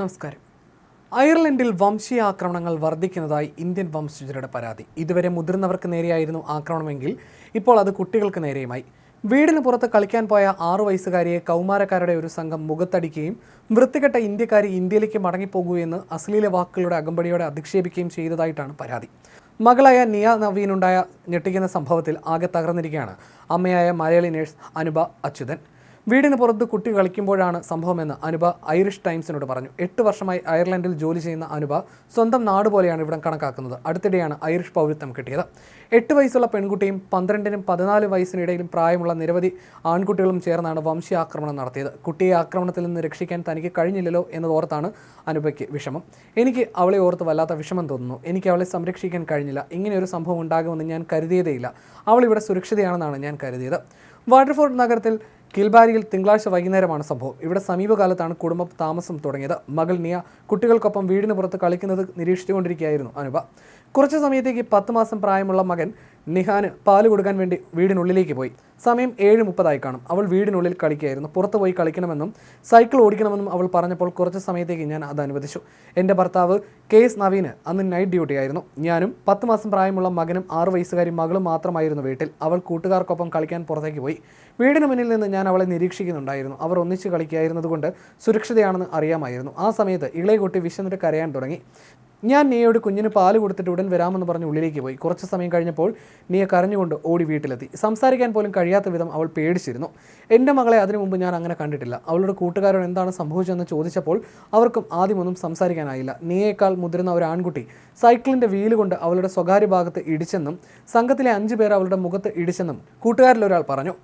നമസ്കാരം. അയർലൻഡിൽ വംശീയ ആക്രമണങ്ങൾ വർദ്ധിക്കുന്നതായി ഇന്ത്യൻ വംശജരുടെ പരാതി. ഇതുവരെ മുതിർന്നവർക്ക് നേരെയായിരുന്നു ആക്രമണമെങ്കിൽ ഇപ്പോൾ അത് കുട്ടികൾക്ക് നേരെയുമായി. വീടിന് പുറത്ത് കളിക്കാൻ പോയ ആറു വയസ്സുകാരിയെ കൗമാരക്കാരുടെ ഒരു സംഘം മുഖത്തടിക്കുകയും വൃത്തികെട്ട ഇന്ത്യക്കാരി ഇന്ത്യയിലേക്ക് മടങ്ങിപ്പോകൂ എന്ന് അശ്ലീല വാക്കുകളുടെ അകമ്പടിയോടെ അധിക്ഷേപിക്കുകയും ചെയ്തതായിട്ടാണ് പരാതി. മകളായ നിയ നവീനുണ്ടായ ഞെട്ടിക്കുന്ന സംഭവത്തിൽ ആകെ തകർന്നിരിക്കുകയാണ്. അമ്മയായ മലയാളി നേഴ്സ് അനുപ അച്യുതൻ. വീടിന് പുറത്ത് കുട്ടി കളിക്കുമ്പോഴാണ് സംഭവമെന്ന് അനുപ ഐറിഷ് ടൈംസിനോട് പറഞ്ഞു. എട്ട് വർഷമായി അയർലൻഡിൽ ജോലി ചെയ്യുന്ന അനുപ സ്വന്തം നാട് പോലെയാണ് ഇവിടം കണക്കാക്കുന്നത്. അടുത്തിടെയാണ് ഐറിഷ് പൗരത്വം കിട്ടിയത്. എട്ട് വയസ്സുള്ള പെൺകുട്ടിയും പന്ത്രണ്ടിനും പതിനാല് വയസ്സിനിടയിലും പ്രായമുള്ള നിരവധി ആൺകുട്ടികളും ചേർന്നാണ് വംശീയാക്രമണം നടത്തിയത്. കുട്ടിയെ ആക്രമണത്തിൽ നിന്ന് രക്ഷിക്കാൻ തനിക്ക് കഴിഞ്ഞില്ലല്ലോ എന്നതോർത്താണ് അനുപയ്ക്ക് വിഷമം. എനിക്ക് അവളെ ഓർത്ത് വല്ലാത്ത വിഷമം തോന്നുന്നു. എനിക്ക് അവളെ സംരക്ഷിക്കാൻ കഴിഞ്ഞില്ല. ഇങ്ങനെ ഒരു സംഭവം ഉണ്ടാകുമെന്ന് ഞാൻ കരുതിയതേയില്ല. അവൾ സുരക്ഷിതയാണെന്നാണ് ഞാൻ കരുതിയത്. വാട്ടർഫോർഡ് നഗരത്തിൽ കിൽബാരിയിൽ തിങ്കളാഴ്ച വൈകുന്നേരമാണ് സംഭവം. ഇവിടെ സമീപകാലത്താണ് കുടുംബം താമസം തുടങ്ങിയത്. മകൾ നിയ കുട്ടികൾക്കൊപ്പം വീടിന് പുറത്ത് കളിക്കുന്നത് നിരീക്ഷിച്ചുകൊണ്ടിരിക്കുകയായിരുന്നു അനുപ. കുറച്ച് സമയത്തേക്ക് പത്ത് മാസം പ്രായമുള്ള മകൻ നിഹാന് പാൽ കൊടുക്കാൻ വേണ്ടി വീടിനുള്ളിലേക്ക് പോയി. സമയം ഏഴ് മുപ്പതായി കാണും. അവൾ വീടിനുള്ളിൽ കളിക്കുകയായിരുന്നു. പുറത്ത് പോയി കളിക്കണമെന്നും സൈക്കിൾ ഓടിക്കണമെന്നും അവൾ പറഞ്ഞപ്പോൾ കുറച്ച് സമയത്തേക്ക് ഞാൻ അത് അനുവദിച്ചു. എന്റെ ഭർത്താവ് കെ എസ് നവീന് അന്ന് നൈറ്റ് ഡ്യൂട്ടി ആയിരുന്നു. ഞാനും പത്ത് മാസം പ്രായമുള്ള മകനും ആറ് വയസ്സുകാരി മകളും മാത്രമായിരുന്നു വീട്ടിൽ. അവൾ കൂട്ടുകാർക്കൊപ്പം കളിക്കാൻ പുറത്തേക്ക് പോയി. വീടിന് മുന്നിൽ നിന്ന് ഞാൻ അവളെ നിരീക്ഷിക്കുന്നുണ്ടായിരുന്നു. അവർ ഒന്നിച്ച് കളിക്കുകയായിരുന്നതുകൊണ്ട് സുരക്ഷിതയാണെന്ന് അറിയാമായിരുന്നു. ആ സമയത്ത് ഇളയ കുട്ടി വിശന്നിട്ട് കരയാൻ തുടങ്ങി. ഞാൻ നീയോട് കുഞ്ഞിന് പാൽ കൊടുത്തിട്ട് ഉടൻ വരാമെന്ന് പറഞ്ഞ് ഉള്ളിലേക്ക് പോയി. കുറച്ച് സമയം കഴിഞ്ഞപ്പോൾ നീയെ കരഞ്ഞുകൊണ്ട് ഓടി വീട്ടിലെത്തി. സംസാരിക്കാൻ പോലും കഴിയാത്ത വിധം അവൾ പേടിച്ചിരുന്നു. എന്റെ മകളെ അതിനു മുമ്പ് ഞാൻ അങ്ങനെ കണ്ടിട്ടില്ല. അവളുടെ കൂട്ടുകാരോട് എന്താണ് സംഭവിച്ചതെന്ന് ചോദിച്ചപ്പോൾ അവർക്കും ആദ്യമൊന്നും സംസാരിക്കാനായില്ല. നീയേക്കാൾ മുതിർന്ന ഒരു ആൺകുട്ടി സൈക്കിളിന്റെ വീൽ കൊണ്ട് അവളുടെ സ്വകാര്യ ഭാഗത്ത് ഇടിച്ചെന്നും സംഘത്തിലെ അഞ്ചു പേർ അവളുടെ മുഖത്ത് ഇടിച്ചെന്നും കൂട്ടുകാരിലൊരാൾ പറഞ്ഞു.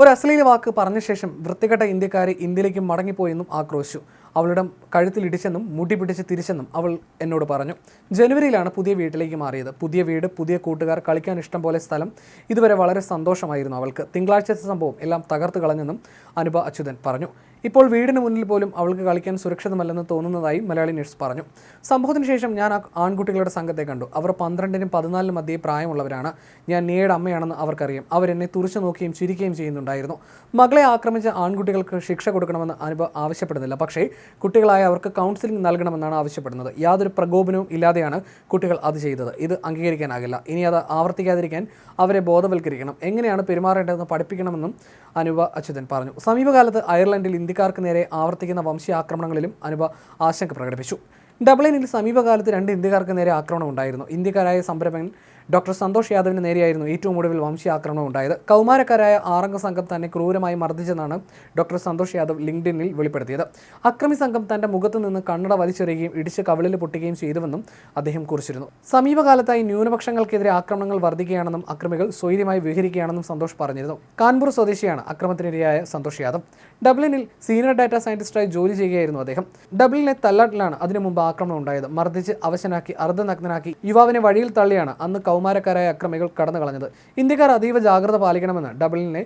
ഒരു അശ്ലീല വാക്ക് പറഞ്ഞ ശേഷം വൃത്തികെട്ട ഇന്ത്യക്കാരെ ഇന്ത്യയിലേക്ക് മടങ്ങിപ്പോയെന്നും ആക്രോശിച്ചു. അവളുടെ കഴുത്തിൽ ഇടിച്ചെന്നും മുടി പിടിച്ച് തിരിച്ചെന്നും അവൾ എന്നോട് പറഞ്ഞു. ജനുവരിയിലാണ് പുതിയ വീട്ടിലേക്ക് മാറിയത്. പുതിയ വീട് പുതിയ കൂട്ടുകാർ കളിക്കാൻ ഇഷ്ടം പോലെ സ്ഥലം. ഇതുവരെ വളരെ സന്തോഷമായിരുന്നു അവൾക്ക്. തിങ്കളാഴ്ചത്തെ സംഭവം എല്ലാം തകർത്ത് കളഞ്ഞെന്നും അനുപ അച്യുതൻ പറഞ്ഞു. ഇപ്പോൾ വീടിന് മുന്നിൽ പോലും അവൾക്ക് കളിക്കാൻ സുരക്ഷിതമല്ലെന്ന് തോന്നുന്നതായി മലയാളി നഴ്സ് പറഞ്ഞു. സംഭവത്തിന് ശേഷം ഞാൻ ആൺകുട്ടികളുടെ സംഘത്തെ കണ്ടു. അവർ പന്ത്രണ്ടിനും പതിനാലിനും മധ്യേ പ്രായമുള്ളവരാണ്. ഞാൻ നീയുടെ അമ്മയാണെന്ന് അവർക്കറിയാം. അവരെന്നെ തുറച്ചു നോക്കുകയും ചിരിക്കുകയും ചെയ്യുന്നുണ്ടായിരുന്നു. മകളെ ആക്രമിച്ച ആൺകുട്ടികൾക്ക് ശിക്ഷ കൊടുക്കണമെന്ന് അനുഭവം ആവശ്യപ്പെടുന്നില്ല. പക്ഷേ കുട്ടികളായ അവർക്ക് കൗൺസിലിംഗ് നൽകണമെന്നാണ് ആവശ്യപ്പെടുന്നത്. യാതൊരു പ്രകോപനവും ഇല്ലാതെയാണ് കുട്ടികൾ അത് ചെയ്തത്. ഇത് അംഗീകരിക്കാനാകില്ല. ഇനി അത് ആവർത്തിക്കാതിരിക്കാൻ അവരെ ബോധവൽക്കരിക്കണം. എങ്ങനെയാണ് പെരുമാറേണ്ടതെന്ന് പഠിപ്പിക്കണമെന്നും അനുപ അച്യുതൻ പറഞ്ഞു. സമീപകാലത്ത് അയർലൻഡിൽ ഇന്ത്യക്കാർക്ക് നേരെ ആവർത്തിക്കുന്ന വംശീയ ആക്രമണങ്ങളിലും അനുപ ആശങ്ക പ്രകടിപ്പിച്ചു. ഡബ്ലിനിൽ സമീപകാലത്ത് രണ്ട് ഇന്ത്യക്കാർക്ക് നേരെ ആക്രമണം ഉണ്ടായിരുന്നു. ഇന്ത്യക്കാരായ സംരംഭകൻ ഡോക്ടർ സന്തോഷ് യാദവിന് നേരെയായിരുന്നു ഏറ്റവും ഒടുവിൽ വംശീയാക്രമണം ഉണ്ടായത്. കൗമാരക്കാരായ ആറംഗ സംഘം തന്നെ ക്രൂരമായി മർദ്ദിച്ചെന്നാണ് ഡോക്ടർ സന്തോഷ് യാദവ് ലിങ്ക്ഡിനിൽ വെളിപ്പെടുത്തിയത്. അക്രമി സംഘം തന്റെ മുഖത്ത് നിന്ന് കണ്ണട വലിച്ചെറിയുകയും ഇടിച്ച് കവിളിൽ പൊട്ടുകയും ചെയ്തുവെന്നും അദ്ദേഹം കുറിച്ചിരുന്നു. സമീപകാലത്തായി ന്യൂനപക്ഷങ്ങൾക്കെതിരെ ആക്രമണങ്ങൾ വർദ്ധിക്കുകയാണെന്നും അക്രമികൾ സ്വൈര്യമായി വിഹരിക്കുകയാണെന്നും സന്തോഷ് പറഞ്ഞിരുന്നു. കാൺപൂർ സ്വദേശിയാണ് അക്രമത്തിനിരയായ സന്തോഷ് യാദവ്. ഡബ്ലിനിൽ സീനിയർ ഡാറ്റാ സയന്റിസ്റ്റായി ജോലി ചെയ്യുകയായിരുന്നു അദ്ദേഹം. ഡബ്ലിനിലെ തല്ലാട്ടിലാണ് അതിനു മുമ്പ് ആക്രമണം ഉണ്ടായത്. മർദ്ദിച്ച് അവശനാക്കി അർദ്ധനഗ്നനാക്കി യുവാവിനെ വഴിയിൽ തള്ളിയാണ് അന്ന് കൗമാരക്കാരായ അക്രമികൾ കടന്നു കളഞ്ഞത്. ഇന്ത്യക്കാർ അതീവ ജാഗ്രത പാലിക്കണമെന്ന് ഡബ്ലിനെ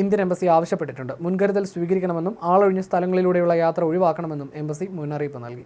ഇന്ത്യൻ എംബസി ആവശ്യപ്പെട്ടിട്ടുണ്ട്. മുൻകരുതൽ സ്വീകരിക്കണമെന്നും ആളൊഴിഞ്ഞ സ്ഥലങ്ങളിലൂടെയുള്ള യാത്ര ഒഴിവാക്കണമെന്നും എംബസി മുന്നറിയിപ്പ് നൽകി.